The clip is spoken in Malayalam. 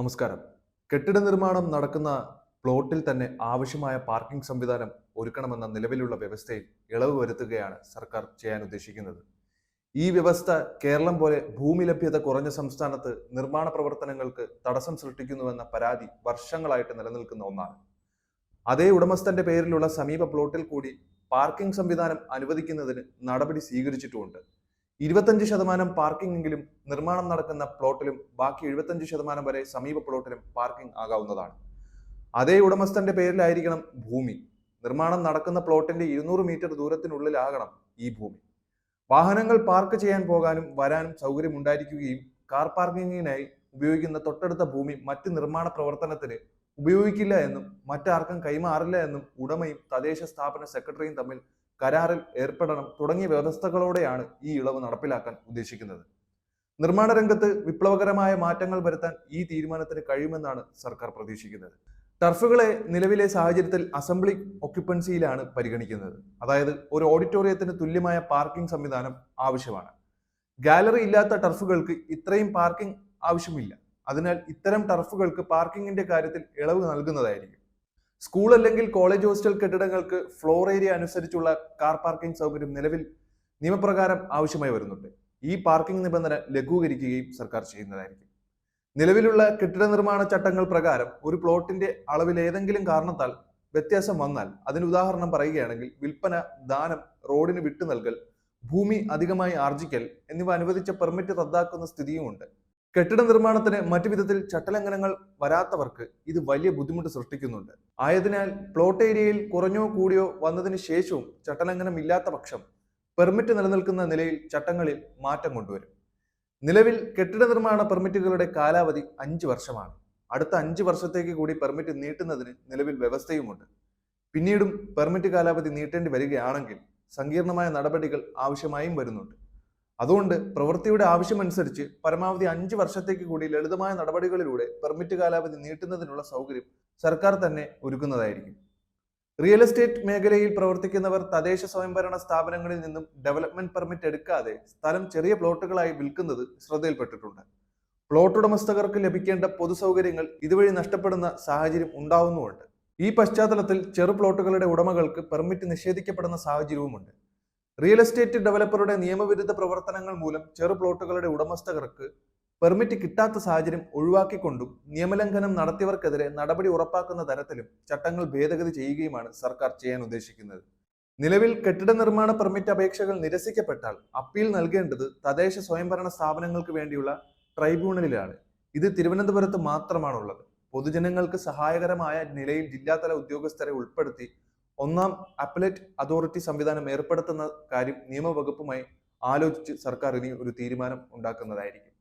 നമസ്കാരം. കെട്ടിട നിർമ്മാണം നടക്കുന്ന പ്ലോട്ടിൽ തന്നെ ആവശ്യമായ പാർക്കിംഗ് സംവിധാനം ഒരുക്കണമെന്ന നിലവിലുള്ള വ്യവസ്ഥയിൽ ഇളവ് വരുത്തുകയാണ് സർക്കാർ ചെയ്യാൻ ഉദ്ദേശിക്കുന്നത്. ഈ വ്യവസ്ഥ കേരളം പോലെ ഭൂമി ലഭ്യത കുറഞ്ഞ സംസ്ഥാനത്ത് നിർമ്മാണ പ്രവർത്തനങ്ങൾക്ക് തടസ്സം സൃഷ്ടിക്കുന്നുവെന്ന പരാതി വർഷങ്ങളായിട്ട് നിലനിൽക്കുന്ന ഒന്നാണ്. അതേ ഉടമസ്ഥന്റെ പേരിലുള്ള സമീപ പ്ലോട്ടിൽ കൂടി പാർക്കിംഗ് സംവിധാനം അനുവദിക്കുന്നതിന് നടപടി സ്വീകരിച്ചിട്ടുമുണ്ട്. ഇരുപത്തഞ്ച് ശതമാനം പാർക്കിംഗെങ്കിലും നിർമ്മാണം നടക്കുന്ന പ്ലോട്ടിലും ബാക്കി എഴുപത്തഞ്ച് ശതമാനം വരെ സമീപ പ്ലോട്ടിലും പാർക്കിംഗ് ആകാവുന്നതാണ്. അതേ ഉടമസ്ഥന്റെ പേരിലായിരിക്കണം ഭൂമി. നിർമ്മാണം നടക്കുന്ന പ്ലോട്ടിന്റെ ഇരുന്നൂറ് മീറ്റർ ദൂരത്തിനുള്ളിലാകണം ഈ ഭൂമി. വാഹനങ്ങൾ പാർക്ക് ചെയ്യാൻ പോകാനും വരാനും സൗകര്യം ഉണ്ടായിരിക്കുകയും കാർ പാർക്കിങ്ങിനായി ഉപയോഗിക്കുന്ന തൊട്ടടുത്ത ഭൂമി മറ്റ് നിർമ്മാണ പ്രവർത്തനത്തിന് ഉപയോഗിക്കില്ല എന്നും മറ്റാർക്കും കൈമാറില്ല എന്നും ഉടമയും തദ്ദേശ സ്ഥാപന സെക്രട്ടറിയും തമ്മിൽ കരാറിൽ ഏർപ്പെടണം തുടങ്ങിയ വ്യവസ്ഥകളോടെയാണ് ഈ ഇളവ് നടപ്പിലാക്കാൻ ഉദ്ദേശിക്കുന്നത്. നിർമ്മാണ രംഗത്ത് വിപ്ലവകരമായ മാറ്റങ്ങൾ വരുത്താൻ ഈ തീരുമാനത്തിന് കഴിയുമെന്നാണ് സർക്കാർ പ്രതീക്ഷിക്കുന്നത്. ടർഫുകളെ നിലവിലെ സാഹചര്യത്തിൽ അസംബ്ലി ഒക്യുപ്പൻസിയിലാണ് പരിഗണിക്കുന്നത്. അതായത് ഒരു ഓഡിറ്റോറിയത്തിന് തുല്യമായ പാർക്കിംഗ് സംവിധാനം ആവശ്യമാണ്. ഗാലറി ഇല്ലാത്ത ടർഫുകൾക്ക് ഇത്രയും പാർക്കിംഗ് ആവശ്യമില്ല. അതിനാൽ ഇത്തരം ടർഫുകൾക്ക് പാർക്കിങ്ങിന്റെ കാര്യത്തിൽ ഇളവ് നൽകുന്നതായിരിക്കും. സ്കൂൾ അല്ലെങ്കിൽ കോളേജ് ഹോസ്റ്റൽ കെട്ടിടങ്ങൾക്ക് ഫ്ലോർ ഏരിയ അനുസരിച്ചുള്ള കാർ പാർക്കിംഗ് സൗകര്യം നിലവിൽ നിയമപ്രകാരം ആവശ്യമായി വരുന്നുണ്ട്. ഈ പാർക്കിംഗ് നിബന്ധന ലഘൂകരിക്കുകയും സർക്കാർ ചെയ്യുന്നതായിരിക്കും. നിലവിലുള്ള കെട്ടിട നിർമ്മാണ ചട്ടങ്ങൾ പ്രകാരം ഒരു പ്ലോട്ടിന്റെ അളവിൽ ഏതെങ്കിലും കാരണത്താൽ വ്യത്യാസം വന്നാൽ അതിന് ഉദാഹരണം പറയുകയാണെങ്കിൽ വിൽപ്പന ദാനം റോഡിന് വിട്ടു നൽകൽ ഭൂമി അധികമായി ആർജിക്കൽ എന്നിവ അനുവദിച്ച പെർമിറ്റ് റദ്ദാക്കുന്ന സ്ഥിതിയുമുണ്ട് കെട്ടിട നിർമ്മാണത്തിന് മറ്റു വിധത്തിൽ ചട്ടലംഘനങ്ങൾ വരാത്തവർക്ക് ഇത് വലിയ ബുദ്ധിമുട്ട് സൃഷ്ടിക്കുന്നുണ്ട്. ആയതിനാൽ പ്ലോട്ട് ഏരിയയിൽ കുറഞ്ഞോ കൂടിയോ വന്നതിന് ശേഷവും ചട്ടലംഘനം ഇല്ലാത്ത പക്ഷം പെർമിറ്റ് നിലനിൽക്കുന്ന നിലയിൽ ചട്ടങ്ങളിൽ മാറ്റം കൊണ്ടുവരും. നിലവിൽ കെട്ടിട നിർമ്മാണ പെർമിറ്റുകളുടെ കാലാവധി അഞ്ച് വർഷമാണ്. അടുത്ത അഞ്ച് വർഷത്തേക്ക് കൂടി പെർമിറ്റ് നീട്ടുന്നതിന് നിലവിൽ വ്യവസ്ഥയുമുണ്ട്. പിന്നീടും പെർമിറ്റ് കാലാവധി നീട്ടേണ്ടി വരികയാണെങ്കിൽ സങ്കീർണമായ നടപടികൾ ആവശ്യമായും വരുന്നുണ്ട്. അതുകൊണ്ട് പ്രവൃത്തിയുടെ ആവശ്യമനുസരിച്ച് പരമാവധി അഞ്ച് വർഷത്തേക്ക് കൂടി ലളിതമായ നടപടികളിലൂടെ പെർമിറ്റ് കാലാവധി നീട്ടുന്നതിനുള്ള സൗകര്യം സർക്കാർ തന്നെ ഒരുക്കുന്നതായിരിക്കും. റിയൽ എസ്റ്റേറ്റ് മേഖലയിൽ പ്രവർത്തിക്കുന്നവർ തദ്ദേശ സ്വയംഭരണ സ്ഥാപനങ്ങളിൽ നിന്നും ഡെവലപ്മെന്റ് പെർമിറ്റ് എടുക്കാതെ സ്ഥലം ചെറിയ പ്ലോട്ടുകളായി വിൽക്കുന്നത് ശ്രദ്ധയിൽപ്പെട്ടിട്ടുണ്ട്. പ്ലോട്ട് ഉടമസ്ഥകർക്ക് ലഭിക്കേണ്ട പൊതുസൗകര്യങ്ങൾ ഇതുവഴി നഷ്ടപ്പെടുന്ന സാഹചര്യം ഉണ്ടാവുന്നുമുണ്ട്. ഈ പശ്ചാത്തലത്തിൽ ചെറു പ്ലോട്ടുകളുടെ ഉടമകൾക്ക് പെർമിറ്റ് നിഷേധിക്കപ്പെടുന്ന സാഹചര്യവുമുണ്ട്. റിയൽ എസ്റ്റേറ്റ് ഡെവലപ്പറുടെ നിയമവിരുദ്ധ പ്രവർത്തനങ്ങൾ മൂലം ചെറു പ്ലോട്ടുകളുടെ ഉടമസ്ഥകർക്ക് പെർമിറ്റ് കിട്ടാത്ത സാഹചര്യം ഒഴിവാക്കിക്കൊണ്ടും നിയമലംഘനം നടത്തിയവർക്കെതിരെ നടപടി ഉറപ്പാക്കുന്ന തരത്തിലും ചട്ടങ്ങൾ ഭേദഗതി ചെയ്യുകയുമാണ് സർക്കാർ ചെയ്യാൻ ഉദ്ദേശിക്കുന്നത്. നിലവിൽ കെട്ടിട നിർമ്മാണ പെർമിറ്റ് അപേക്ഷകൾ നിരസിക്കപ്പെട്ടാൽ അപ്പീൽ നൽകേണ്ടത് തദ്ദേശ സ്വയംഭരണ സ്ഥാപനങ്ങൾക്ക് വേണ്ടിയുള്ള ട്രൈബ്യൂണലിലാണ്. ഇത് തിരുവനന്തപുരത്ത് മാത്രമാണുള്ളത്. പൊതുജനങ്ങൾക്ക് സഹായകരമായ നിലയിൽ ജില്ലാതല ഉദ്യോഗസ്ഥരെ ഉൾപ്പെടുത്തി ഒന്നാം അപ്പലേറ്റ് അതോറിറ്റി സംവിധാനം ഏർപ്പെടുത്തുന്ന കാര്യം നിയമവകുപ്പുമായി ആലോചിച്ച് സർക്കാർ ഇനി ഒരു തീരുമാനം ഉണ്ടാക്കുന്നതായിരിക്കും.